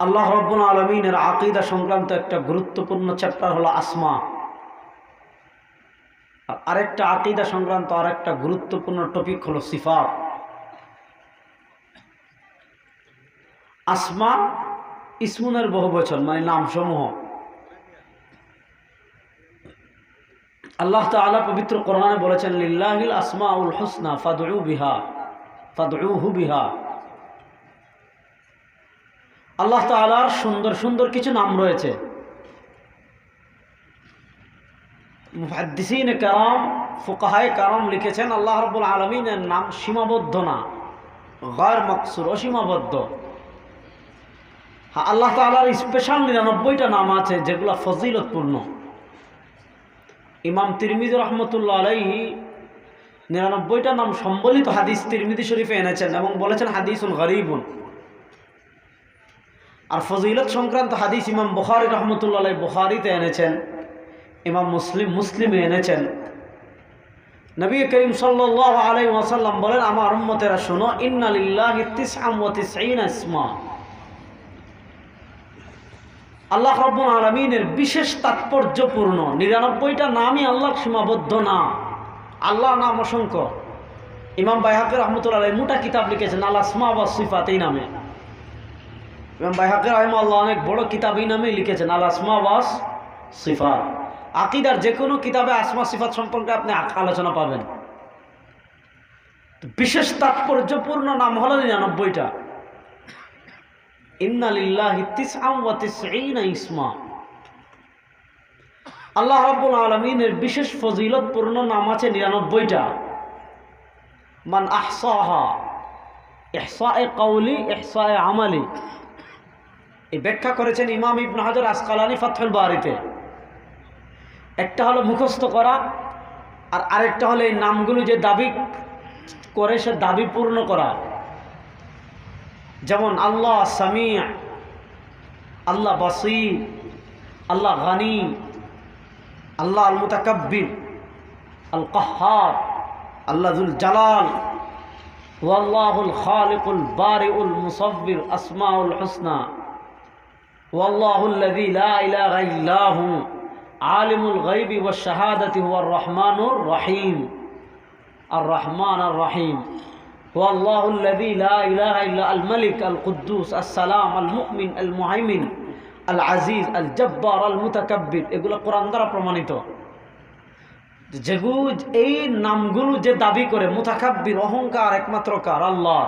আল্লাহ রব্বুল আলমিনের আকিদা সংক্রান্ত একটা গুরুত্বপূর্ণ চ্যাপ্টার হলো আসমা। আর আরেকটা আকিদা সংক্রান্ত আরেকটা গুরুত্বপূর্ণ টপিক হলো সিফাত। আসমা ইসমুনের বহু বছর মানে নামসমূহ। আল্লাহ তাআলা পবিত্র কোরআনে বলেছেন, লিল্লাহিল আসমাউল হুসনা ফাদউ বিহা, ফাদউহু বিহা। আল্লাহ তাআলার সুন্দর সুন্দর কিছু নাম রয়েছে। মুহাদ্দিসিন কারাম ফুকাহায় কারাম লিখেছেন, আল্লাহ রব্বুল আলমিনের নাম সীমাবদ্ধ না। গর মকসুর অসীমাবদ্ধ। হ্যাঁ আল্লাহ তাআলার স্পেশাল নিরানব্বইটা নাম আছে, যেগুলো ফজিলতপূর্ণ। ইমাম তিরমিজ রহমতুল্লাহ আলাইহি নিরানব্বইটা নাম সম্বলিত হাদিস তিরমিদি শরীফে এনেছেন এবং বলেছেন হাদিসুল গরিবুন। আর ফজিলত সংক্রান্ত হাদিস ইমাম বুখারি রহমতুল্লাহ বুখারিতে এনেছেন, ইমাম মুসলিম মুসলিমে এনেছেন। নবী করিম সাল্লাহ আলাই ওয়াসাল্লাম বলেন, আমার উম্মতেরা শোনো, ইন্নালিল্লাহ আল্লাহ রব্বুল আলমিনের বিশেষ তাৎপর্যপূর্ণ নিরানব্বইটা নামই আল্লাহ সীমাবদ্ধ না আল্লাহ নাম অসংখ্য। ইমাম বাইহাকে রহমতুল্লাহ মোটা কিতাব লিখেছেন আল্লাহ সিফাত এই নামে। ইমাম বাইহাকে রহমাল্লাহ অনেক বড় কিতাব এই নামেই লিখেছেন, আল আসমা ওয়াস সিফাত। আকিদার যে কোনো কিতাবে আসমা সিফাত সম্পর্কে আপনি আলোচনা পাবেন। বিশেষ তাৎপর্যপূর্ণ নাম হলো নিরানব্বইটা। আল্লাহ রব্বুল আলমিনের বিশেষ ফজিলতপূর্ণ নাম আছে নিরানব্বইটা। মান আহসাহা এহসা এ কৌলি এহসা এ আমালি। এই ব্যাখ্যা করেছেন ইমাম ইবন হাজার আসকালানি ফাথল বাড়িতে একটা হলো মুখস্থ করা, আর আরেকটা হলো এই নামগুলো যে দাবি করে সে দাবি পূর্ণ করা। যেমন, আল্লাহ সামিয়া আল্লাহ বাসির, আল্লাহ গানি আল্লাহ আল মুতাকাব্বির আল কাহার আল্লাহুল জালাল ওয়াল্লাহুল খালিকুল বারিউল মুসাব্বির, আসমাউল হুসনা। والله الذي لا إله إلا هو عالم الغيب والشهادة هو الرحمن الرحيم الرحمن الرحيم هو الله الذي لا إله إلا الملك القدوس السلام المؤمن المهيمن العزيز الجبار المتكبر এগুলো কোরআন দ্বারা প্রমাণিত যেগুলো এই নামগুলো যে দাবি করে মুতাকাব্বির অহংকার একমাত্র কার আল্লাহ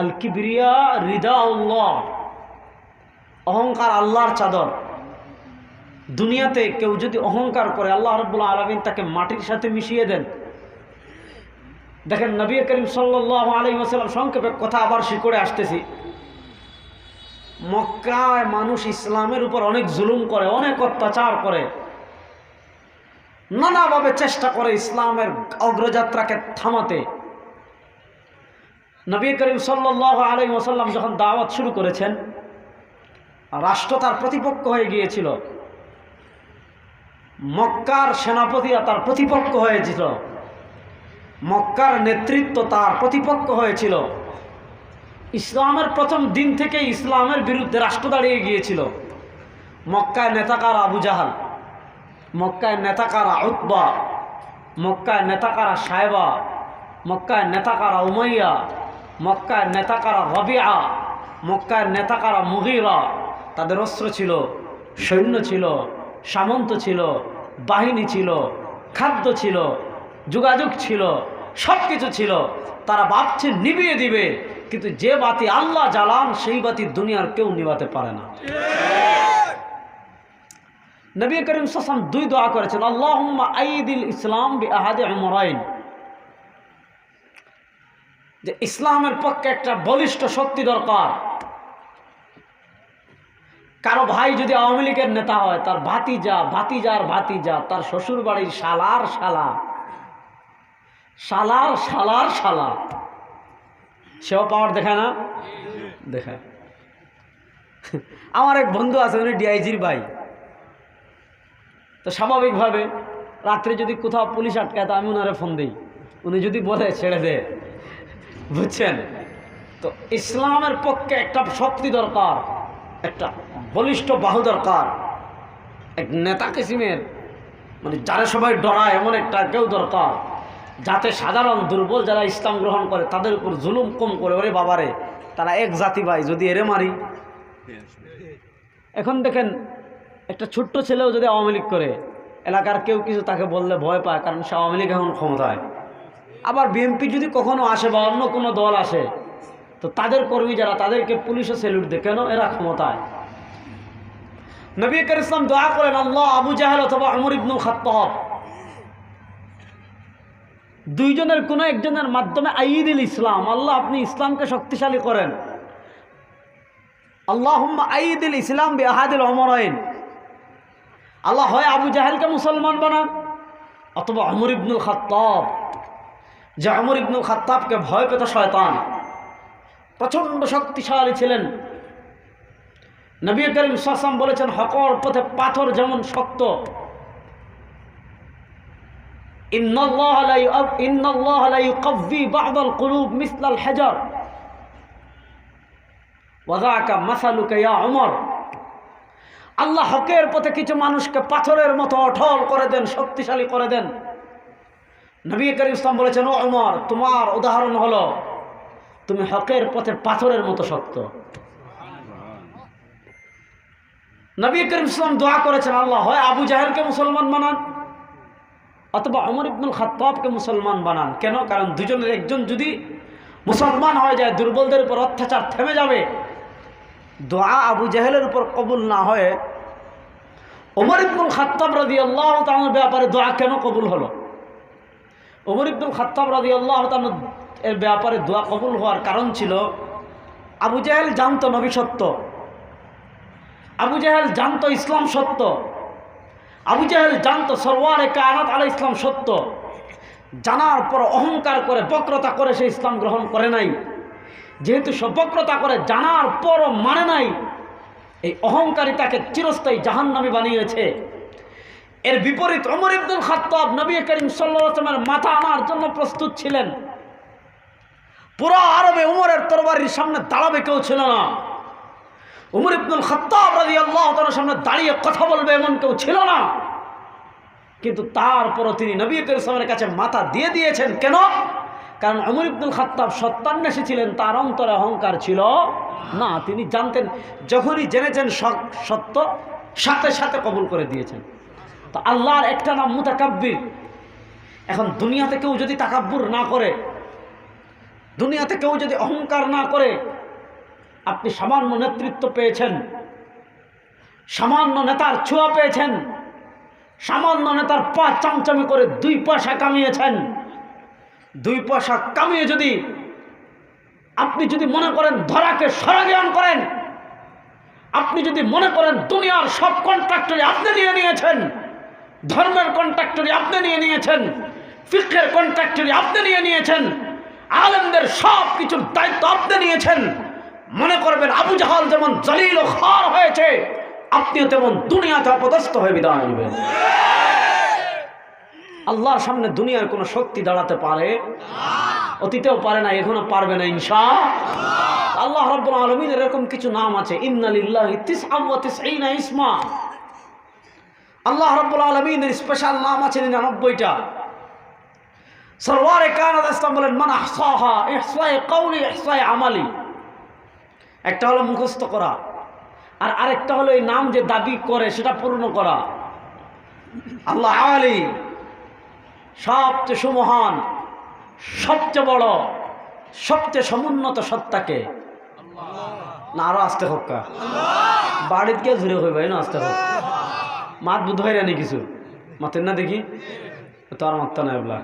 আল কিবরিয়া রিদা আল্লাহ অহংকার আল্লাহর চাদর। দুনিয়াতে কেউ যদি অহংকার করে, আল্লাহ রব্বুল্লা আলমিন তাকে মাটির সাথে মিশিয়ে দেন। দেখেন নবী করিম সাল্লাহ আলী আসাল্লাম সংক্ষেপে কথা আবার শিকড়ে আসতেছি। মক্কায় মানুষ ইসলামের উপর অনেক জুলুম করে, অনেক অত্যাচার করে। নানাভাবে চেষ্টা করে ইসলামের অগ্রযাত্রাকে থামাতে। নবী করিম সাল্লাহ আলী ওসাল্লাম যখন দাওয়াত শুরু করেছেন রাষ্ট্র তার প্রতিপক্ষ হয়ে গিয়েছিল। মক্কার সেনাপতিরা তার প্রতিপক্ষ হয়েছিল। মক্কার নেতৃত্ব তার প্রতিপক্ষ হয়েছিল। ইসলামের প্রথম দিন থেকে ইসলামের বিরুদ্ধে রাষ্ট্র দাঁড়িয়ে গিয়েছিল। মক্কায় নেতাকার আবু জাহাল, মক্কায় নেতাকারা উতবা, মক্কায় নেতাকারা সাহেবা মক্কায় নেতাকারা উমাইয়া, মক্কায় নেতাকারা রবিয়া, মক্কায় নেতাকারা মুগিরা তাদের অস্ত্র ছিল, সৈন্য ছিল, সামন্ত ছিল, বাহিনী ছিল, খাদ্য ছিল, যোগাযোগ ছিল সব কিছু ছিল। তারা ভাবছে নিভিয়ে দিবে, কিন্তু যে বাতি আল্লাহ জ্বালান, সেই বাতি দুনিয়ার কেউ নিভাতে পারে না। নবী করিম সাসাম দুই দোয়া করেছেন আল্লাহ আইদিল ইসলাম যে ইসলামের পক্ষে একটা বলিষ্ঠ শক্তি দরকার। কারও ভাই যদি আওয়ামী লীগের নেতা হয়, তার ভাতিজা, ভাতিজার ভাতিজা, তার শ্বশুর বাড়ির শালার শালা, শালার শালার শালা, সেও পাওয়ার দেখায় না? দেখায়। আমার এক বন্ধু আছে, উনি ডিআইজির ভাই। তো স্বাভাবিকভাবে রাত্রে যদি কোথাও পুলিশ আটকায়, তো আমি ওনারে ফোন দিই। উনি যদি বলে, ছেড়ে দে। বুঝছেন? তো ইসলামের পক্ষে একটা শক্তি দরকার, একটা। বলিষ্ঠ বাহু দরকার। এক নেতা কিসিমের? মানে যারা সবাই ডরায়, এমন একটা কেউ দরকার। যাতে সাধারণ দুর্বল যারা ইসলাম গ্রহণ করে, তাদের উপর জুলুম কম করে। ওরে বাবারে, তারা এক জাতি ভাই, যদি এরে মারি। এখন দেখেন, একটা ছোট্ট ছেলেও যদি আওয়ামী লীগ করে, এলাকার কেউ কিছু তাকে বললে ভয় পায়, কারণ সে আওয়ামী লীগ এখন ক্ষমতায়। আবার বিএনপি যদি কখনো আসে বা অন্য কোনো দল আসে, তো তাদের কর্মী যারা, তাদেরকে পুলিশে সেলুট দেয়। কেন? এরা ক্ষমতায়। নবী করিম ইসলাম দোয়া করেন, আল্লাহ আবু জাহেল অথবা আমর ইবনুল খাত্তাব। দুইজনের কোনো একজনের মাধ্যমে আইদিল ইসলাম, আল্লাহ আপনি ইসলামকে শক্তিশালী করেন। আল্লাহ আইদিল ইসলাম বি আহাদিল অমরাইন আল্লাহ হয় আবু জাহেলকে মুসলমান বানান, অথবা আমর ইবনুল খাত্তাব। যে আমর ইবনুল খাত্তাবকে ভয় পেত শয়তান। প্রচণ্ড শক্তিশালী ছিলেন। নবী করিম সাসাম বলেছেন, হকর পথে পাথর যেমন শক্ত হেজর। অমর আল্লাহ হকের পথে কিছু মানুষকে পাথরের মতো অঠল করে দেন, শক্তিশালী করে দেন। নবী করিম ইসলাম বলেছেন, ও অমর তোমার উদাহরণ হলো, তুমি হকের পথে পাথরের মতো শক্ত। নবী করিম ইসলাম দোয়া করেছেন, আল্লাহ হয় আবু জাহেলকে মুসলমান বানান অথবা অমর ইবনুল খাত্তাবকে মুসলমান বানান। কেন? কারণ দুজনের একজন যদি মুসলমান হয়ে যায়, দুর্বলদের উপর অত্যাচার থেমে যাবে, দোয়া আবু জাহেলের উপর কবুল না হয়ে ওমর ইবনুল খাত্তাব রাজি আল্লাহ তানোর ব্যাপারে দোয়া কেন কবুল হলো? ওমর ইবনুল খাত্তাব রাজি আল্লাহ এর ব্যাপারে দোয়া কবুল হওয়ার কারণ ছিল, আবু জাহেল জানতো নবী সত্য। আবু জাহেল জানতো ইসলাম সত্য। আবু জাহেল জানতো সরওয়ারে কায়নাত আলাই ইসলাম সত্য। জানার পর অহংকার করে বক্রতা করে সে ইসলাম গ্রহণ করে নাই। যেহেতু সে বক্রতা করে, জানার পরও মানে নাই। এই অহংকারী তাকে চিরস্থায়ী জাহান্নামী বানিয়েছে। এর বিপরীত অমর ইবদুল খাত্তাব নবী করিম সাল্লামের মাথা আনার জন্য প্রস্তুত ছিলেন। পুরো আরবে উমরের তরবারির সামনে দাঁড়াবে কেউ ছিল না। উমর ইবনুল খত্তাব রাজি আল্লাহ তার সামনে দাঁড়িয়ে কথা বলবে এমন কেউ ছিল না। কিন্তু তারপরও তিনি নবী করিমের কাছে মাথা দিয়ে দিয়েছেন। কেন? কারণ অমর ইবনুল খত্তাব সত্যান্বেষী ছিলেন, তার অন্তরে অহংকার ছিল। না, তিনি জানতেন, যখনই জেনেছেন সত্য, সাথে সাথে কবুল করে দিয়েছেন। তো আল্লাহর একটা নাম মুতাকাব্বির। এখন দুনিয়াতে কেউ যদি তাকাব্বুর না করে, দুনিয়াতে কেউ যদি অহংকার না করে আপনি সামান্য নেতৃত্ব পেয়েছেন। সামান্য নেতার ছোঁয়া পেয়েছেন। সামান্য নেতার পা চামচামি করে দুই পয়সা কামিয়েছেন। দুই পয়সা কামিয়ে যদি আপনি যদি মনে করেন ধরাকে সরাজ্ঞান করেন, আপনি যদি মনে করেন দুনিয়ার সব কন্ট্রাক্টরি আপনি নিয়ে নিয়েছেন, ধর্মের কন্ট্রাক্টরি আপনি নিয়ে নিয়েছেন ফিক্রের কন্ট্রাক্টরি আপনি নিয়ে নিয়েছেন, আলেমদের সব কিছুর দায়িত্ব আপনি নিয়েছেন মনে করবেন আবু জাহাল যেমন জলিল ও হয়েছে, আপনিও তেমন দুনিয়াতে অপদস্থ হয়ে বিদায় নেবেন। আল্লাহর সামনে দুনিয়ার কোনো শক্তি দাঁড়াতে পারে? অতীতেও পারে না, এখনও পারবে না ইনশা আল্লাহ রব্বুল আলমিনের এরকম কিছু নাম আছে আল্লাহ রব্বুল আলমিনের স্পেশাল নাম আছে নিরানব্বইটা। সরওয়ারে কানাদ ইসলাম বলেন, মান আহসাহা ইহসায়ে কওলি ইহসায়ে আমালি। একটা হলো মুখস্থ করা, আর আরেকটা হলো এই নাম যে দাবি করে সেটা পূর্ণ করা। আল্লাহ আলী সবচেয়ে সুমহান, সবচেয়ে বড়, সবচেয়ে সমুন্নত সত্তাকে। না, আরও আসতে হোক বাড়িতে গিয়ে ধরে হইবে না আসতে হোক। মাত বুধ হয় না কিছু। মাতের না দেখি? তো আর মাত্তা নাই বলা।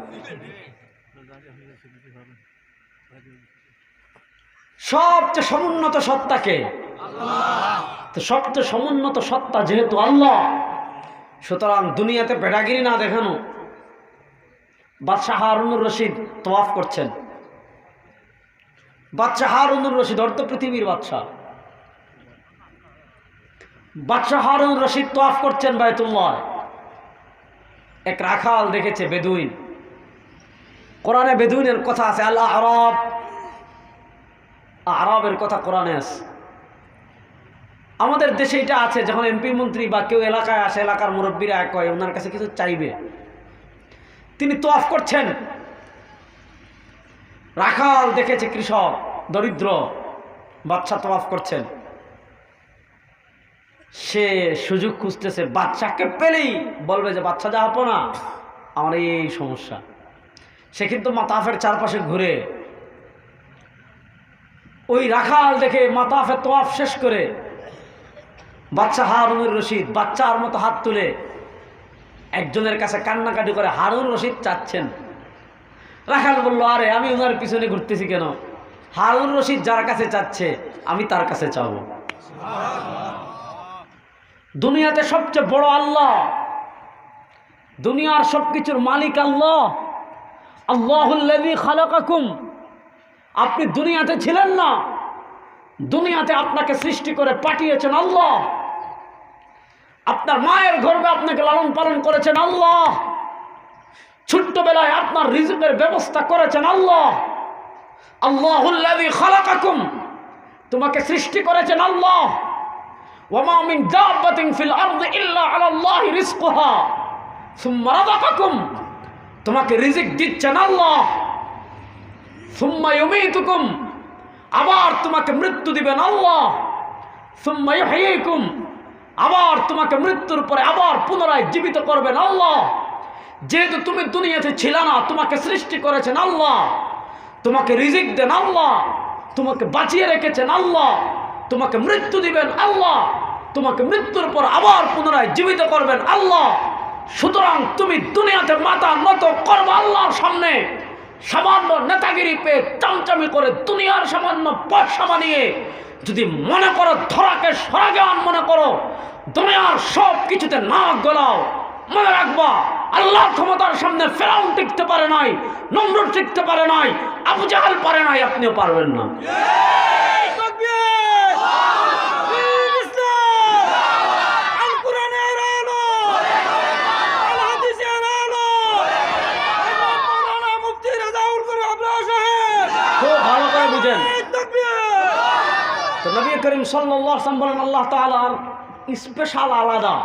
সবচেয়ে সমুন্নত সত্তাকে তো সবচেয়ে সমুন্নত সত্তা যেহেতু আল্লাহ, সুতরাং দুনিয়াতে বেড়াগিরি না দেখানো। বাদশাহ হারুনুর রশিদ তোয়াফ করছেন। বাদশাহ হারুনুর রশিদ অর্থ পৃথিবীর বাদশাহ। বাদশাহ হারুন রশিদ তোয়াফ করছেন ভাই বায়তুল্লাহ এক রাখাল দেখেছে বেদুইন। কোরআনে বেদুইনের কথা আছে আল্লাহ আরব আরবের কথা কোরআনে আছে। আমাদের দেশে এটা আছে, যখন এমপি মন্ত্রী বা কেউ এলাকায় আসে, এলাকার মুরব্বীরা কয়, ওনার কাছে কিছু চাইবে? তিনি তোয়াফ করছেন। রাখাল দেখেছে কৃষক, দরিদ্র বাচ্চা তোয়াফ করছেন। সে সুযোগ খুঁজতেছে বাচ্চাকে পেলেই বলবে যে বাচ্চা যা যাব না, আমার এই সমস্যা। সে কিন্তু মাতাফের চারপাশে ঘুরে ওই রাখাল দেখে মাতাফের তোয়াফ শেষ করে বাচ্চা হারুনুর রশিদ, বাচ্চার মতো হাত তুলে একজনের কাছে কান্নাকাটি করে হারুন রশিদ চাচ্ছেন। রাখাল বলল, আরে, আমি ওনার পিছনে ঘুরতেছি কেন? হারুন রশিদ যার কাছে চাচ্ছে, আমি তার কাছে চাবো। দুনিয়াতে সবচেয়ে বড় আল্লাহ, দুনিয়ার সবকিছুর মালিক আল্লাহ। আল্লাহুল্লাযী খালাকাকুম। আপনি দুনিয়াতে ছিলেন না। দুনিয়াতে আপনাকে সৃষ্টি করে পাঠিয়েছেন আল্লাহ। আপনার মায়ের গর্বে আপনাকে লালন পালন করেছেন আল্লাহ। ছোট্টবেলায় আপনার রিজিকের ব্যবস্থা করেছেন আল্লাহ। আল্লাহুল্লাযী খালাকাকুম, তোমাকে সৃষ্টি করেছেন আল্লাহ। ওয়ামা মিন দাব্বাতিন ফিল আরদি ইল্লা আলা আল্লাহি রিজকুহা, সুম্মা রাযাকাকুম, তোমাকে রিজিক দিচ্ছেন আল্লাহ। সুম্মা আবার তোমাকে মৃত্যু দিবেন আল্লাহ। সুম্মা আবার তোমাকে মৃত্যুর পরে আবার পুনরায় জীবিত করবেন আল্লাহ। যেহেতু তুমি দুনিয়াতে ছিল না, তোমাকে সৃষ্টি করেছেন আল্লাহ। তোমাকে রিজিক দেন আল্লাহ, তোমাকে বাঁচিয়ে রেখেছেন আল্লাহ। তোমাকে মৃত্যু দিবেন আল্লাহ, তোমাকে মৃত্যুর পর আবার পুনরায় জীবিত করবেন আল্লাহ। সুতরাং তুমি দুনিয়াতে মাথা নত করব আল্লাহর সামনে। সামান্য নেতাগিরি পেয়ে চামচামি করে দুনিয়ার সামান্য পয়সা বানিয়ে যদি মনে করো ধরাকে সরাগান মনে করো, দুনিয়ার সব কিছুতে না গলাও, মনে রাখবা, আল্লাহ ক্ষমতার সামনে ফেরাউন টিকতে পারে নাই নম্র টিকতে পারে নাই, আবু জাহাল পারে নাই, আপনিও পারবেন না খুব ভালো করে বুঝেন তো নবী করিম সাল্লাম বলেন, আল্লাহ তালার স্পেশাল আলাদা।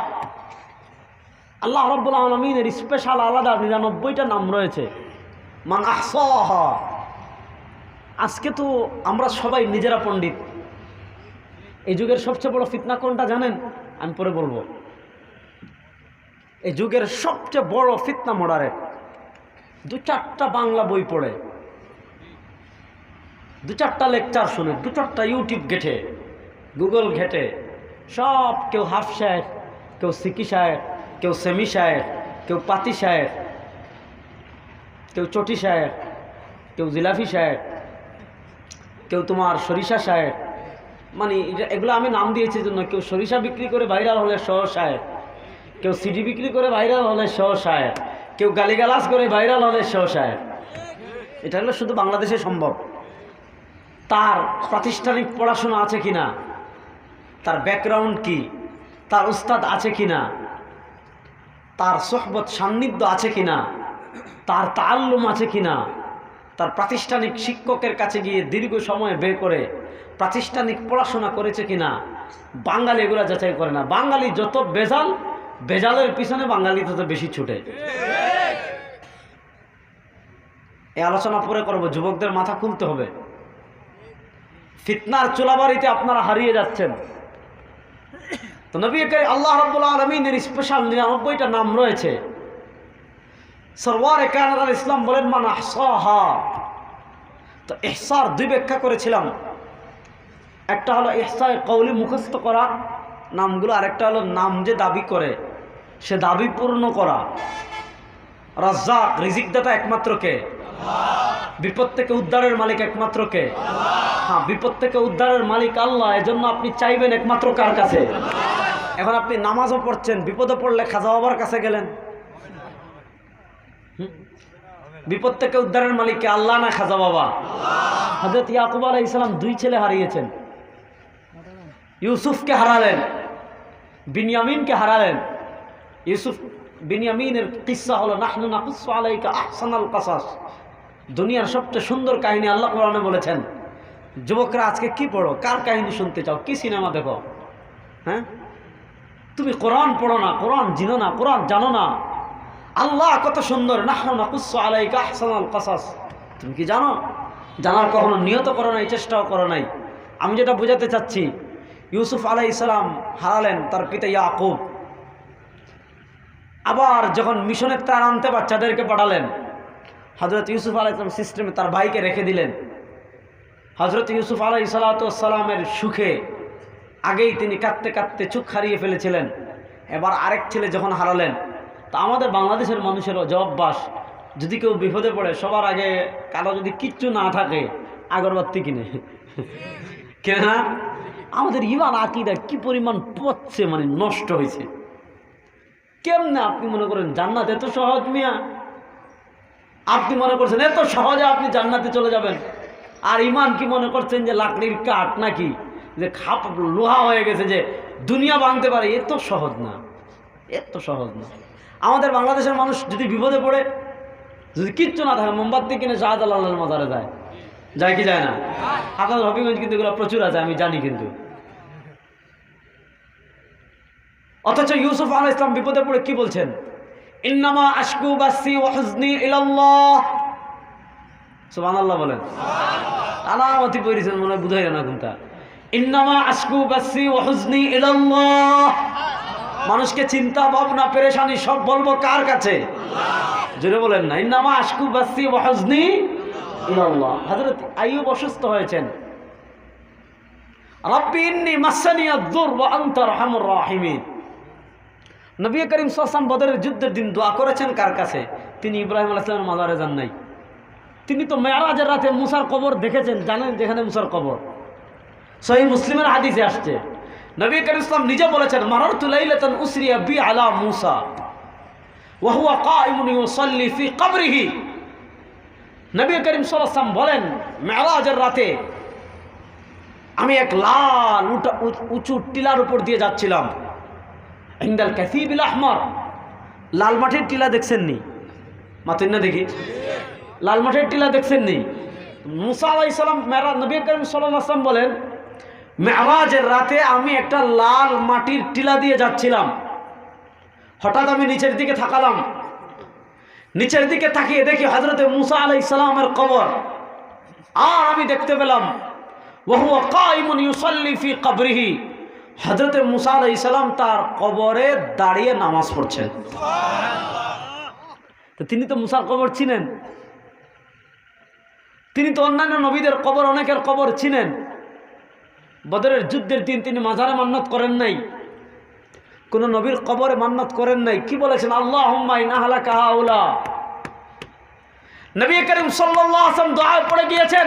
আল্লাহ রব্বুল আলমিনের স্পেশাল আলাদা নিরানব্বইটা নাম রয়েছে। মান আহসাহ। আজকে তো আমরা সবাই নিজেরা পণ্ডিত। এই যুগের সবচেয়ে বড় ফিতনা কোনটা জানেন? আমি পরে বলব। এই যুগের সবচেয়ে বড় ফিতনা মোডারের। দু চারটা বাংলা বই পড়ে। দু চারটা লেকচার শুনে, দু চারটা ইউটিউব ঘেটে গুগল ঘেটে। সব কেউ হাফ সাহেব কেউ সিকি সাহেব কেউ সেমি সাহেব কেউ পাতি সাহেব কেউ চটি সাহেব কেউ জিলাফি সাহেব কেউ তোমার সরিষা সাহেব মানে এগুলো আমি নাম দিয়েছি জন্য কেউ সরিষা বিক্রি করে ভাইরাল হলে সহ সাহেব কেউ সিডি বিক্রি করে ভাইরাল হলে সহ সাহেব কেউ গালিগালাজ করে ভাইরাল হলে সহ সাহেব এটা হলো শুধু বাংলাদেশে সম্ভব। তার প্রাতিষ্ঠানিক পড়াশোনা আছে কিনা? তার ব্যাকগ্রাউন্ড কি? তার উস্তাদ আছে কি না তার সোহবত সান্নিধ্য আছে কি না তার তাল্লুম আছে কি না তার প্রাতিষ্ঠানিক শিক্ষকের কাছে গিয়ে দীর্ঘ সময় বের করে প্রাতিষ্ঠানিক পড়াশোনা করেছে কিনা? বাঙালি এগুলো যাচাই করে না। বাঙালি যত বেজাল, বেজালের পিছনে বাঙালি তত বেশি ছুটে। এই আলোচনা পরে করব, যুবকদের মাথা খুলতে হবে। ফিতনার চুলাবাড়িতে আপনারা হারিয়ে যাচ্ছেন। তো নবী করিম আল্লাহ রব্বুল আলমিনের স্পেশাল নিরানব্বইটা নাম রয়েছে। সরওয়ার কানাদার ইসলাম বলেন, মান আহসাহা। তো এহসার দুই ব্যাখ্যা করেছিলাম। একটা হলো এহসায় কৌলি মুখস্থ করা, নামগুলো আরেকটা হলো নাম যে দাবি করে, সে দাবি পূর্ণ করা। রাজ্জাক, রিজিক দাতা একমাত্র কে? বিপদ থেকে উদ্ধারের মালিক একমাত্র কে? হ্যাঁ বিপদ থেকে উদ্ধারের মালিক আল্লাহ, এজন্য আপনি চাইবেন একমাত্র কার কাছে? এখন আপনি নামাজও পড়ছেন, বিপদে পড়লে খাজা বাবার কাছে গেলেন? বিপদ থেকে উদ্ধারের মালিক কে আল্লাহ না খাজা বাবা? হজরত ইয়াকুব আলাহ ইসলাম দুই ছেলে হারিয়েছেন। ইউসুফকে হারালেন, বিনিয়ামিনকে হারালেন। ইউসুফ, বিনিয়ামিনের কিসা হলো, নাহনু নাকুসু আলাইকা আহসানাল কাসাস। দুনিয়ার সবচেয়ে সুন্দর কাহিনী আল্লাহ কোরআনে বলেছেন। যুবকরা আজকে কি পড়ো? কার কাহিনী শুনতে চাও? কি সিনেমা দেখো? হ্যাঁ? তুমি কোরআন পড়ো না, কোরআন জিনো না, কোরআন জানো না। আল্লাহ কত সুন্দর। তুমি কি জানো? জানার কখনো নিয়ত করো নাই, চেষ্টাও করো নাই। আমি যেটা বোঝাতে চাচ্ছি, ইউসুফ আলাই ইসলাম হারালেন তার পিতা ইয়াকুব। আবার যখন মিশনের তার আনতে বাচ্চাদেরকে পাঠালেন হজরত ইউসুফ আলাই ইসলাম সিস্টেমে তার ভাইকে রেখে দিলেন। হজরত ইউসুফ আলাই সালাতামের সুখে আগেই তিনি কাঁদতে কাঁদতে চুপ হারিয়ে ফেলেছিলেন। এবার আরেক ছেলে যখন হারালেন, তা আমাদের বাংলাদেশের মানুষেরও জবাববাস যদি কেউ বিপদে পড়ে, সবার আগে কারও যদি কিচ্ছু না থাকে, আগরবাতি কিনে। কেনে আমাদের ইমান, আকিদা কি পরিমাণ পচছে মানে নষ্ট হয়েছে। কেমনে আপনি মনে করেন, জান্নাত এত সহজ মিয়া? আপনি মনে করছেন, এত সহজে আপনি জান্নাতে চলে যাবেন। আর ইমান কি মনে করছেন যে লাকড়ির কাঠ নাকি? যে খাপ লোহা হয়ে গেছে যে দুনিয়া ভাঙতে পারে এত সহজ না। এত সহজ না। আমাদের বাংলাদেশের মানুষ যদি বিপদে পড়ে, যদি কিচ্ছু না থাকে, মোমবাতি কিনে শাহজালালের মাজারে যায়। যায় কি যায় না? আপনাদের হবিগঞ্জ কিন্তু এগুলো প্রচুর আছে, আমি জানি কিন্তু। অথচ ইউসুফ আল ইসলাম বিপদে পড়ে কি বলছেন? ইন্নামা আশকু বাসি ওয়াহজনি ইলাল্লাহ। বলেন। আলামতি মনে হয় বুঝাই না মানুষকে চিন্তা, ভাবনা, পেরেশানি সব বলব কার কাছে? জোরে বলেন না। ইন্নামা আশকু বাসি আইয়ুব অসুস্থ হয়েছেন। রব্বি মাসানিয়া দুর ওয়া আনতা নবী করিম সাল্লাম বদরের যুদ্ধের দিন দোয়া করেছেন কার কাছে? তিনি ইব্রাহিম আলাইসলামের মাজারে যান নাই। তিনি তো মেয়ারাজের রাতে মুসার কবর দেখেছেন, জানেন যেখানে মুসার কবর? সহি মুসলিমের হাদিসে আসছে। নবী করিম ইসলাম নিজে বলেছেন, মারারতু লাইলাতান উসরিয়া বি আলা মুসা। ওয়া হুয়া কাইমুন ইউসাল্লি ফি কবরিহি। নবী করিম ওয়াসাল্লাম বলেন, মেয়ারাজের রাতে আমি এক লাল উঁচু টিলার উপর দিয়ে যাচ্ছিলাম। ইন্দাল ক্যাসিবিল আহমর। লাল মাঠের টিলা দেখছেন নি মাতুন না দেখি। লাল মাঠের টিলা দেখছেন নি মুসা আলাই সালাম মেরা নবী করিম সাল্লাম বলেন মেরাজের রাতে আমি একটা লাল মাটির টিলা দিয়ে যাচ্ছিলাম। হঠাৎ আমি নিচের দিকে থাকালাম। নিচের দিকে তাকিয়ে দেখি হজরতে মুসা আলাই সালামের কবর। আর আমি দেখতে পেলাম বহু কাইমুন ইউসাল্লি ফি কবরিহি। হজরতে মুসা আলাইসালাম তার কবরে দাঁড়িয়ে নামাজ পড়ছেন। তো তিনি তো মুসার কবর চিনেন। তিনি তো অন্যান্য নবীদের কবর, অনেকের কবর ছিলেন বদরের যুদ্ধের দিন তিনি মাজারে মান্নত করেন নাই। কোন নবীর কবরে মান্নত করেন নাই। কি বলেছেন? আল্লাহ নাহালা কাহাউলা নবী করিম সাল্লাহ দোয়া পড়ে গিয়েছেন।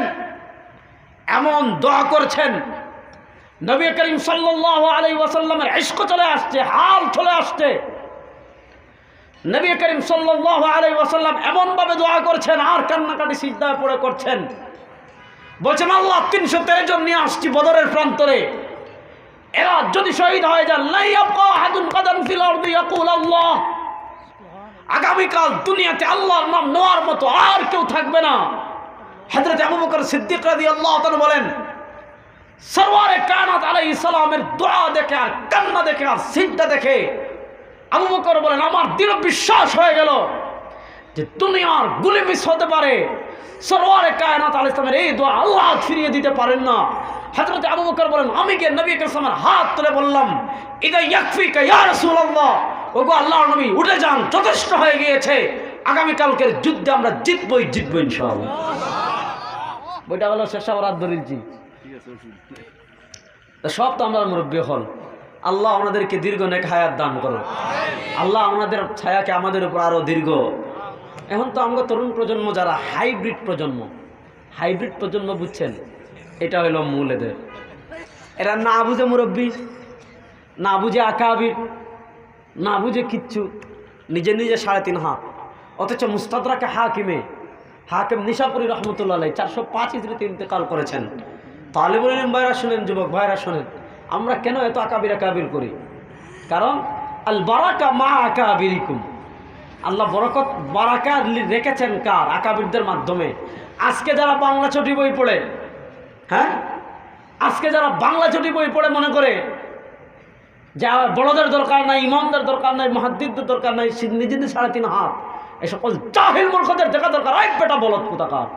এমন দোয়া করছেন। নবী করিম সাল্লাহ আলাই ওয়াসাল্লামের ইস্ক চলে আসছে, হাল চলে আসছে। নবী করিম সাল্লাহ আলাই ওয়াসাল্লাম এমনভাবে দোয়া করছেন, আর কান্নাকাটি সিজদায় পড়ে করছেন। বলছেন, আল্লাহ, তিনশো তেরো জন নিয়ে আসছি বদরের প্রান্তরে। এরা যদি শহীদ হয়ে যান আল্লাহ। আগামীকাল দুনিয়াতে আল্লাহর নাম নেওয়ার মতো আর কেউ থাকবে না। হযরত আবু বকর সিদ্দিক রাদিয়াল্লাহু তাআলা বলেন, সরওয়ারে কায়নাত আলাইহিস সালামের দোয়া দেখে আর কান্না দেখে আর সিজদা দেখে আবু বকর বলেন, আমার দৃঢ় বিশ্বাস হয়ে গেল যে দুনিয়ার গুলি মিস হতে পারে। সরওয়ারে কায়নাত আলাইহিস সালামের এই দোয়া আল্লাহ ফিরিয়ে দিতে পারেন না। হযরত আবু বকর বলেন, আমি গিয়ে নবী করিমের হাত তুলে বললাম, ইদা ইয়াকফিকা ইয়া রাসূলুল্লাহ, ওগো আল্লাহর নবী, উঠে যান, যথেষ্ট হয়ে গিয়েছে। আগামীকালকের যুদ্ধে আমরা জিতবই জিতবো ইনশাআল্লাহ। বইটা হলো শেষাবরাত দরিলজি তা সব তো আমরা মুরব্বী হল আল্লাহ আমাদেরকে দীর্ঘ নেক হায়াত দান করো। আল্লাহ আমাদের ছায়াকে আমাদের উপর আরও দীর্ঘ। এখন তো আমরা তরুণ প্রজন্ম যারা হাইব্রিড প্রজন্ম হাইব্রিড প্রজন্ম বুঝছেন, এটা হলো মূল এদের। এরা না বুঝে মুরব্বী, না বুঝে আকাবির, না বুঝে কিচ্ছু, নিজে নিজে সাড়ে তিন হাত। অথচ মুস্তাদরাকে হাকিমে, হাকিম নিশাপুরি রহমতুল্লাহ চারশো পাঁচ ইসরিতে ইন্তেকাল করেছেন। তালিবুল ভাইরা শোনেন, যুবক ভাইরা শোনেন। আমরা কেন এত আকাবির আকাবির করি? কারণ, আল বারাকা মা আকাবিরিকুম। আল্লাহ বরকত, বারাকা রেখেছেন কার? আকাবিরদের মাধ্যমে। আজকে যারা বাংলা ছুটি বই পড়ে হ্যাঁ? আজকে যারা বাংলা ছুটি বই পড়ে মনে করে, যা বড়দের দরকার নাই, ইমামদের দরকার নাই মহাদ্দিদের দরকার নাই নিজেদের সাড়ে তিন হাত। এই সকল জাহিল মূর্খদের দেখা দরকার। এক বেটা বলত কোথাকার?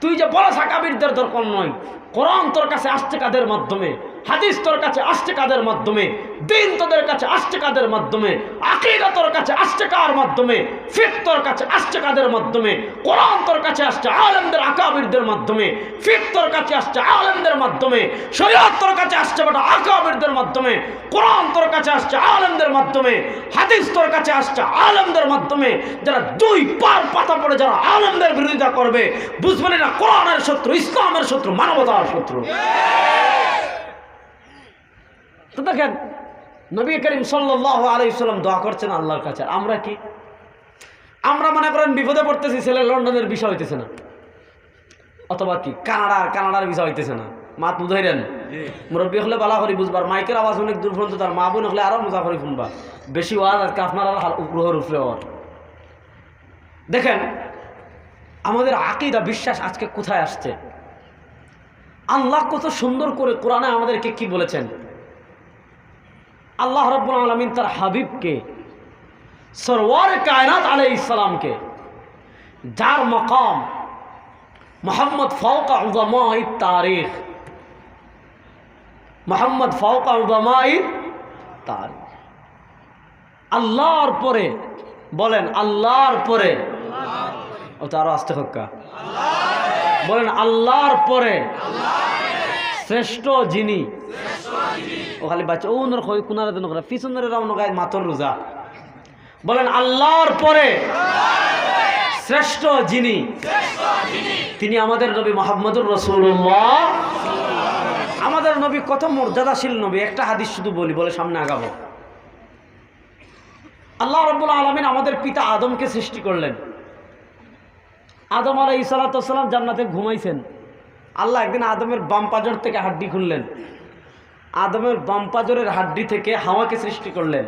তুই যে বড় সাকাবিরদের দরকার নয়, কোরআন তোর কাছে আসছে কাদের মাধ্যমে? হাদিস তোর কাছে আসছে কাদের মাধ্যমে? দিন তোদের কাছে আসছে কাদের মাধ্যমে? আকিদা তোর কাছে আসছে কার মাধ্যমে? ফিক তোর কাছে আসছে কাদের মাধ্যমে? কোরআন তোর কাছে আসছে আলেমদের আকাবিরদের মাধ্যমে? ফিক তোর কাছে আসছে আলেমদের মাধ্যমে? শরীয়ত তোর কাছে আসছে বেটা আকাবিরদের মাধ্যমে? কোরআন তোর কাছে আসছে আলেমদের মাধ্যমে? হাদিস তোর কাছে আসছে আলেমদের মাধ্যমে? যারা দুই পার পাতা পড়ে যারা আলেমদের বিরোধিতা করবে বুঝবেন না কোরআনের শত্রু, ইসলামের শত্রু, মানবতার শত্রু। তো দেখেন নবী করিম সাল্লাহ আলাইসাল্লাম দোয়া করছেন আল্লাহর কাছে। আমরা কি? আমরা মনে করেন বিপদে পড়তেছি ছেলে লন্ডনের বিষয় হইতেছে না। অথবা কি? কানাডার কানাডার বিষয় হইতেছে না। মাত বুঝাইলেন মুরব্বী হলে বালা করি বুঝবার মাইকের আওয়াজ অনেক দূর পর্যন্ত তার মা বোন হলে আরও মজা করে শুনবা। বেশি ওয়াজ আজকে আপনার আর উপগ্রহর উপরে দেখেন আমাদের আকিদা বিশ্বাস আজকে কোথায় আসছে? আল্লাহ কত সুন্দর করে কোরআনে আমাদেরকে কি বলেছেন? আল্লাহ রব্বুল আলমিন তার হাবিবকে, সরওয়ার কায়নাত আলাই ইসলামকে যার মকাম মোহাম্মদ ফৌকা উজামাই তারিখ। মোহাম্মদ ফৌকা উজামাই তারিখ। আল্লাহর পরে বলেন, আল্লাহর পরে। ও তো আরও আসতে হক্কা বলেন, আল্লাহর পরে। শ্রেষ্ঠ যিনি ও খালি বাচ্চা, ও নর খই কুনারে দেন করে পিছনের রাম নগায় মাতর রোজা। বলেন, আল্লাহর পরে শ্রেষ্ঠ যিনি, তিনি আমাদের নবী মোহাম্মদুর রসুল্লাহ আমাদের নবী কত মর্যাদাশীল নবী, একটা হাদিস শুধু বলি, বলে সামনে আগাবো। আল্লাহ রব্বুল আলমিন আমাদের পিতা আদমকে সৃষ্টি করলেন। আদম আলাই ইসালাতাম জান্নাতে ঘুমাইছেন। আল্লাহ একদিন আদমের বাম পাজর থেকে হাড্ডি খুললেন। আদমের বাম পাজরের হাড্ডি থেকে হাওয়াকে সৃষ্টি করলেন।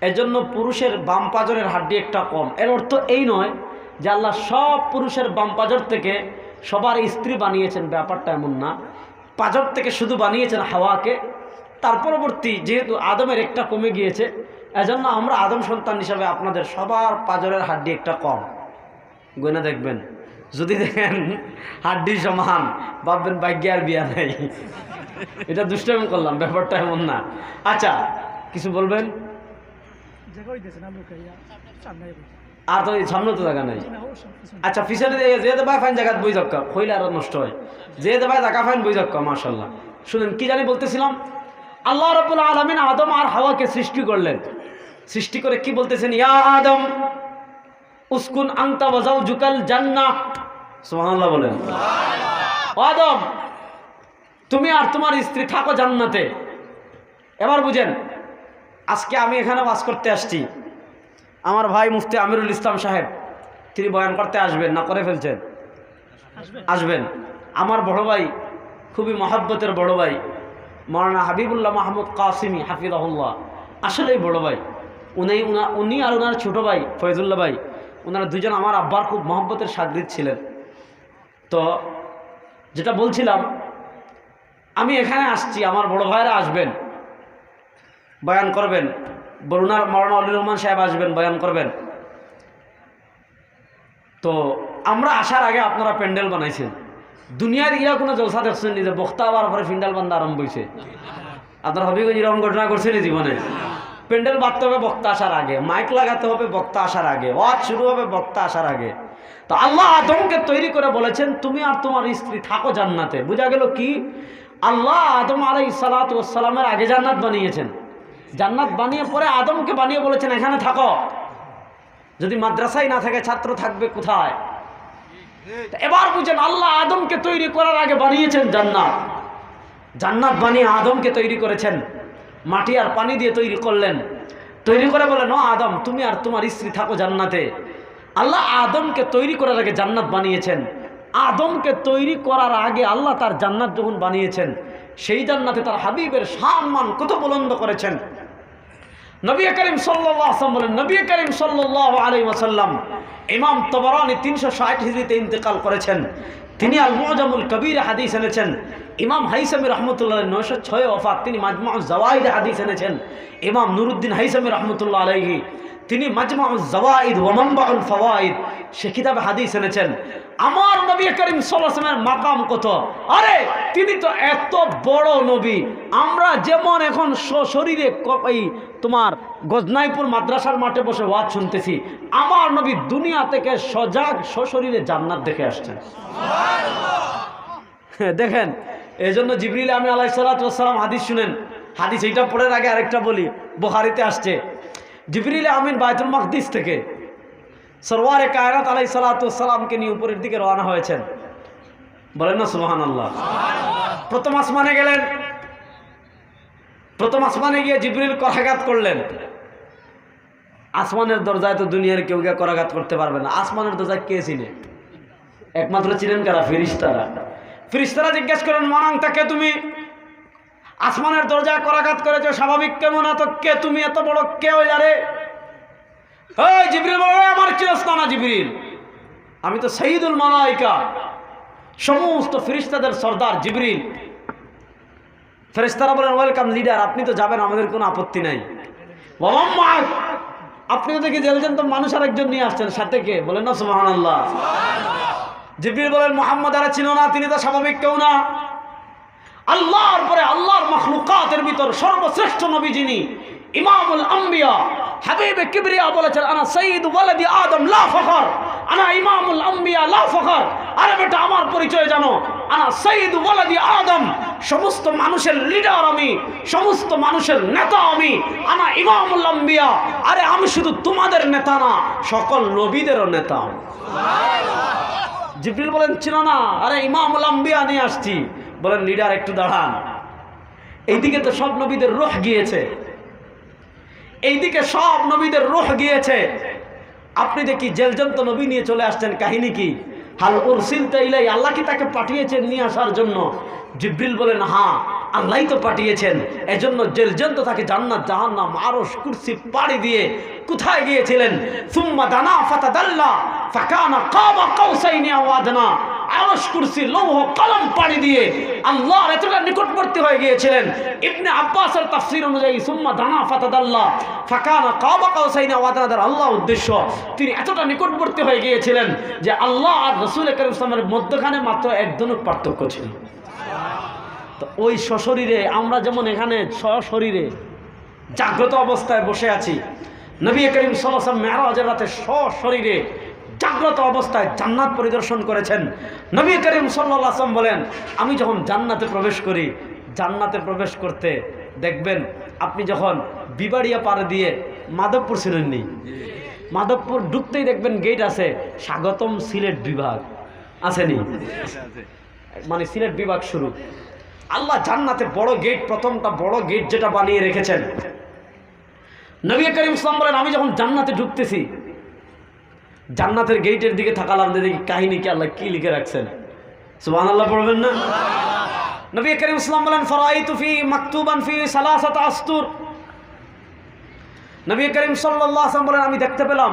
এজন্য পুরুষের বাম পাজরের হাড্ডি একটা কম। এর অর্থ এই নয় যে আল্লাহ সব পুরুষের বাম পাজর থেকে সবার স্ত্রী বানিয়েছেন, ব্যাপারটা এমন না। পাজর থেকে শুধু বানিয়েছেন হাওয়াকে। তার পরবর্তী যেহেতু আদমের একটা কমে গিয়েছে, এজন্য আমরা আদম সন্তান হিসাবে আপনাদের সবার পাজরের হাড্ডি একটা কম। গয়না দেখবেন। যদি দেখেন হাড্ডি সমান ভাববেন ভাগ্যে আর বিয়া নাই। এটা দুষ্টামি করলাম, ব্যাপারটা এমন না। আচ্ছা কিছু বলবেন? আর তো সামনে তো জায়গা নাই। আচ্ছা যে যে দেবাই ফাইন জায়গা বই যক্কা হইলে আরও নষ্ট হয়। যে দেবাই জায়গা ফাইন বই যক্কা মার্শাল্লাহ শুনেন, কি জানি বলতেছিলাম? আল্লাহ রবুল্লা আলমিন আদম আর হাওয়াকে সৃষ্টি করলেন। সৃষ্টি করে কি বলতেছেন? ইয়া আদম উসকুন আংতা বাজাও জুকাল জান্না সুবহানাল্লাহ বলেন। আদম তুমি আর তোমার স্ত্রী থাকো জান্নাতে। এবার বুঝেন আজকে আমি এখানে বাস করতে আসছি। আমার ভাই মুফতি আমিরুল ইসলাম সাহেব তিনি বয়ান করতে আসবেন না করে ফেলছেন? আসবেন। আমার বড় ভাই খুবই মহাব্বতের বড় ভাই মৌলানা হাবিবুল্লাহ মাহমুদ কাসিমি হাফিজাহুল্লাহ। আসলেই বড় ভাই। উনি উনা উনি আর ওনার ছোটো ভাই ফয়জুল্লাহ ভাই ওনারা দুজন আমার আব্বার খুব মহব্বতের সাগরিদ ছিলেন। তো যেটা বলছিলাম, আমি এখানে আসছি, আমার বড় ভাইরা আসবেন, বয়ান করবেন। বরুণার, মৌলানা আলী রহমান সাহেব আসবেন, বয়ান করবেন। তো আমরা আসার আগে আপনারা প্যান্ডেল বানাইছেন। দুনিয়ার ইয়া কোনো জলসা দেখছেন যে বক্তা আবার পরে প্যান্ডেল বান্ধা আরম্ভ হয়েছে আপনার হবিগঞ্জ এরকম ঘটনা করছেন জীবনে? প্যান্ডেল বাঁধতে হবে, বক্তা আসার আগে। মাইক লাগাতে হবে, বক্তা আসার আগে। ওয়াজ শুরু হবে, বক্তা আসার আগে। তো আল্লাহ আদমকে তৈরি করে বলেছেন, তুমি আর তোমার স্ত্রী থাকো জান্নাতে। বোঝা গেল কি? আল্লাহ আদম আলাই সালাতামের আগে জান্নাত বানিয়েছেন। জান্নাত বানিয়ে পরে আদমকে বানিয়ে বলেছেন, এখানে থাকো। যদি মাদ্রাসায় না থাকে, ছাত্র থাকবে কোথায়? এবার বুঝেন, আল্লাহ আদমকে তৈরি করার আগে বানিয়েছেন জান্নাত। জান্নাত বানিয়ে আদমকে তৈরি করেছেন। মাটি আর পানি দিয়ে তৈরি করলেন। তৈরি করে বলে ন আদম, তুমি আর তোমার স্ত্রী থাকো জান্নাতে। আল্লাহ আদমকে তৈরি করার আগে জান্নাত বানিয়েছেন। আদমকে তৈরি করার আগে আল্লাহ তার জান্নাত যখন বানিয়েছেন, সেই জান্নাতে তার হাবিবের সম্মান কত বুলন্দ করেছেন। নবী করিম সাল্লাম বলেন, নবী করিম সাল্লাহ আলী ওসাল্লাম ইমাম তবরানি তিনশো ষাট হিজড়িতে ইন্তেকাল করেছেন। তিনি আল মুজামুল কবির হাদিস এনেছেন। ইমাম হাইসামি রহমতুল্লাহ নয়শো ছয় ওফাত তিনি মাজমা জওয়াইদ হাদিস এনেছেন। ইমাম নুরুদ্দিন হাইসামি রহমতুল্লাহ আলাইহি তিনি মাজমা জওয়াইদ ওয়ামাম্বাউল ফওয়াইদ সে কিতাবে হাদিস এনেছেন। আমার নবী করিম সাল্লামের মাকাম কত? আরে তিনি তো এত বড় নবী। আমরা যেমন এখন শরীরে এই তোমার গজনাইপুর মাদ্রাসার মাঠে বসে ওয়াজ শুনতেছি আমার নবী দুনিয়া থেকে সজাগ সশরীরে জান্নাত দেখে আসছেন। হ্যাঁ, দেখেন এই জন্য জিবরিল আমি আলাই সালাতাম হাদিস শুনেন। হাদিস এইটা পড়ার আগে আরেকটা বলি বোহারিতে আসছে। জিবরিল আমিন বায়তুল মাকদিস থেকে সরওয়ারে কায়রাত আলাই সালাতামকে নিয়ে উপরের দিকে রওনা হয়েছেন। বলেন না সুবাহান আল্লাহ প্রথম আসমানে গেলেন। প্রথম আসমানে গিয়ে জিবরিল করাঘাত করলেন। আসমানের দরজায় তো দুনিয়ার কেউ গিয়ে করাঘাত করতে পারবে না। আসমানের দরজায় কে চিনে? একমাত্র ছিলেন কারা? ফিরিস্তারা। ফিরিস্তারা জিজ্ঞেস করেন, মানাং তাকে তুমি? আসমানের দরজায় করাঘাত করেছ, স্বাভাবিক কেমন এত কে তুমি? এত বড় কে হইলা রে? এই জিবরিল বলো আমার চিরস্তা না জিবরিল। আমি তো শহীদুল মালাইকা। সমস্ত ফিরিস্তাদের সর্দার জিবরিল। ফেরেস্তারা বলেন, ওয়েলকাম লিডার, আপনি তো যাবেন, আমাদের কোনো আপত্তি নাই। আপনি তো দেখি জেলছেন তো মানুষ আরেকজন নিয়ে আসছেন, সাথে কে? বলেন, না সুমাহান আল্লাহ জিবরিল বলেন, মোহাম্মদ আরে চিনো না, তিনি তো স্বাভাবিক কেউ না। আল্লাহর পরে আল্লাহর মখলুকাতের ভিতর সর্বশ্রেষ্ঠ নবী যিনি, ইমামুল আম্বিয়া, হাবিবে কিবরিয়া বলেছেন, আনা সঈদ ওয়ালাদি আদম, লা ফখর। আনা ইমামুল আম্বিয়া, লা ফখর। আরে বেটা, আমার পরিচয় জানো। আনা সঈদ ওয়ালাদি আদম। সমস্ত মানুষের লিডার আমি। সমস্ত মানুষের নেতা আমি। আনা ইমামুল আম্বিয়া। আরে আমি শুধু তোমাদের নেতা না, সকল নবীদেরও নেতা আমি। জিবরিল বলেন, ছিল না। আরে ইমামুল আম্বিয়া নিয়ে আসছি। বলেন, লিডার, একটু দাঁড়ান। এইদিকে তো সব নবীদের রোহ গিয়েছে। এইদিকে সব নবীদের রোহ গিয়েছে। আপনি দেখি জেলজন্ত নবী নিয়ে চলে আসছেন, কাহিনী কি? হাল উরসিল তাইলাই আল্লাহ কি তাকে পাঠিয়েছেন নিয়ে আসার জন্য? জিব্রিল বলেন হ্যাঁ। আল্লাহই তো পাঠিয়েছেন। এজন্য জেলজন্ত তাকে জান্নাত, জাহান্নাম, আরশ, কুরসি, পাড়ি দিয়ে কোথায় গিয়েছিলেন? সুম্মা দানা ফাতাদাল্লা ফাকানা কাবা কাউসাইনি আওয়াদনা। আরশ, কুরসি, লৌহ, কলম, পাড়ি দিয়ে আল্লাহ এতটা নিকটবর্তী হয়ে গিয়েছিলেন। ইবনে আব্বাসের তাফসীর অনুযায়ী সুম্মা দানা ফাতাদাল্লা ফাকানা কাবা কাউসাইনি আওয়াদনা দ্বারা আল্লাহ উদ্দেশ্য তিনি এতটা নিকটবর্তী হয়ে গিয়েছিলেন যে আল্লাহ আর রসুল করিম ইসলামের মধ্যখানে মাত্র একজনক পার্থক্য ছিল। তো ওই সশরীরে, আমরা যেমন এখানে সশরীরে জাগ্রত অবস্থায় বসে আছি, নবী করিম সাল্লাম মেরাজের রাতে সশরীরে জাগ্রত অবস্থায় জান্নাত পরিদর্শন করেছেন। নবী করিম সাল্লাম বলেন, আমি যখন জান্নাতে প্রবেশ করি, জান্নাতে প্রবেশ করতে দেখবেন আপনি যখন বিবাড়িয়া পাড়ে দিয়ে মাধবপুর ছিলেননি। মাধবপুর ঢুকতেই দেখবেন গেট আছে, স্বাগতম সিলেট বিভাগ। আসেনি? মানে সিলেট বিভাগ শুরু। আল্লাহ জান্নাতের বড় গেট প্রথমটা বড় গেট যেটা বানিয়ে রেখেছেন। নবী করিম ইসলাম বলেন, আমি যখন জান্নাতে ঢুকতেছি, জান্নাতের গেটের দিকে থাকালাম দেখি কাহিনী কি, আল্লাহ কি লিখে রাখছেন? সুবাহ আল্লাহ পড়বেন না? নবী করিম ইসলাম বলেন ফরাই তুফি মাকতুবান ফি সালাসাত আস্তুর। নবী করিম সাল্লাল্লাহু আলাইহি বলেন, আমি দেখতে পেলাম,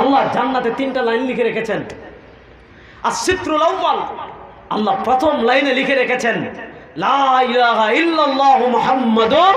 আল্লাহ জান্নাতে তিনটা লাইন লিখে রেখেছেন। আর আউ্বাল আল্লাহ প্রথম লাইনে লিখে রেখেছেন লা ইলাহা ইল্লাল্লাহু মুহাম্মাদুর